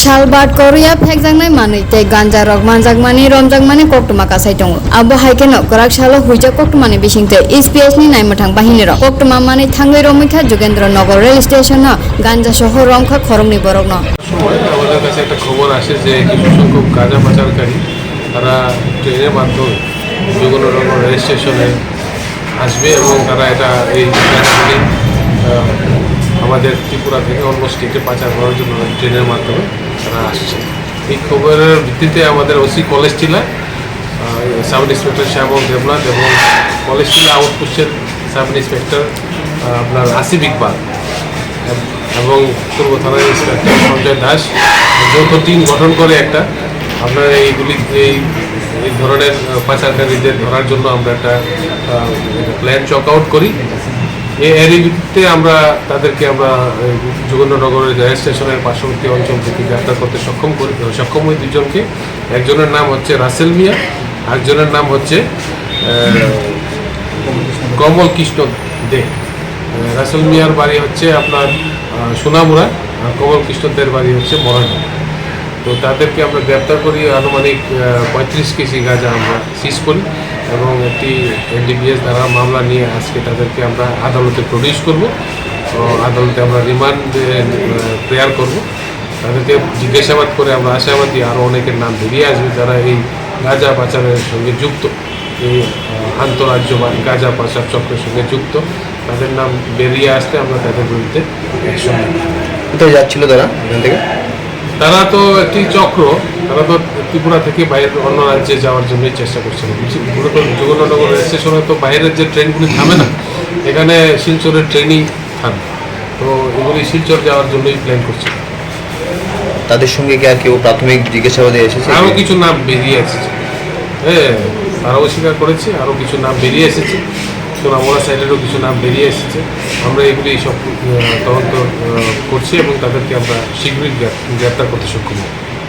salbat korea phekjangnai manui tei ganja rok manjakmani romjakmani koktuma kasai tongo abo haike no korak salo huija koktumani bisingte SPS ni naimathang bahini rok koktuma mani thangoi romikha jogendra Nagar rail station না গাঞ্জা সহ রংখা খরমনি বরক না আমাদের কাছে একটা খবর আসে যে কিছু সংখ্যক গাঁজা পাচারকারী তারা ট্রেনের মাধ্যমে বিভিন্ন রকম রেল স্টেশনে আসবে এবং তারা এটা এই আমাদের ত্রিপুরা থেকে অন্য স্টেটে পাচার করার জন্য ট্রেনের মাধ্যমে তারা আসছে। এই খবরের ভিত্তিতে আমাদের OC College Tilla sub inspector Shyamal Debnath এবং কলেজ টিলা আউটপোস্টের সাব ইন্সপেক্টর আপনার আসিফ ইকবাল এবং পূর্ব থানার ইন্সপেক্টর সঞ্জয় দাস। যৌথ টিম গঠন করে একটা, আপনার এইগুলি এই এই ধরনের পাচারকারীদের ধরার জন্য আমরা একটা প্ল্যান চক আউট করি। এরই ভিত্তিতে আমরা তাদেরকে আমরা যোগেন্দ্রনগরের রেল স্টেশনের পার্শ্ববর্তী অঞ্চল থেকে গ্রেপ্তার করতে সক্ষম করি সক্ষম হই দুজনকে। একজনের নাম হচ্ছে রাসেল মিয়া আরেকজনের নাম হচ্ছে কমল কৃষ্ণ দে। রাসেল মিয়ার বাড়ি হচ্ছে আপনার আহ, সোনামুড়া আর কমল কৃষ্ণদের বাড়ি হচ্ছে মরানা। তো তাদেরকে আমরা গ্রেপ্তার করি। আনুমানিক পঁয়ত্রিশ কেজি গাঁজা আমরা সিজ করি এবং একটি এনডিপিএস দ্বারা মামলা নিয়ে আজকে তাদেরকে আমরা আদালতে প্রডিউস করব। আদালতে আমরা রিমান্ড প্রেয়ার করব। তাদেরকে জিজ্ঞাসাবাদ করে আমরা আশাবাদী আরও অনেকের নাম বেরিয়ে আসবে যারা এই গাঁজা পাচারের সঙ্গে যুক্ত। এই আন্তঃরাজ্য বা গাঁজা পাচার চক্রের সঙ্গে যুক্ত। তাদের নাম বেরিয়ে আসলে আমরা তাদের বিরুদ্ধে কোথায় যাচ্ছিল তারা? এখান থেকে? তারা তো একটি চক্র তারা তো ত্রিপুরা থেকে বাইরে অন্য রাজ্যে যাওয়ার জন্যই চেষ্টা করছিল। মূলত জগন্নাথনগর রেল স্টেশনে তো বাইরের যে ট্রেনগুলি থামে না এখানে শিলচরের ট্রেনই থামে। তো এগুলি শিলচর যাওয়ার জন্যই প্ল্যান করছে তাদের সঙ্গে কি আর কেউ প্রাথমিক জিজ্ঞাসাবাদে এসেছে? আরও কিছু নাম বেরিয়ে এসেছে। হ্যাঁ তারাও স্বীকার করেছে আরও কিছু নাম বেরিয়ে এসেছে। সোনামোড়া সাইডেরও কিছু নাম বেরিয়ে এসেছে। আমরা এগুলি সব তদন্ত করছি এবং তাদেরকে আমরা শীঘ্রই গ্রেপ- গ্রেপ্তার করতে সক্ষম হব।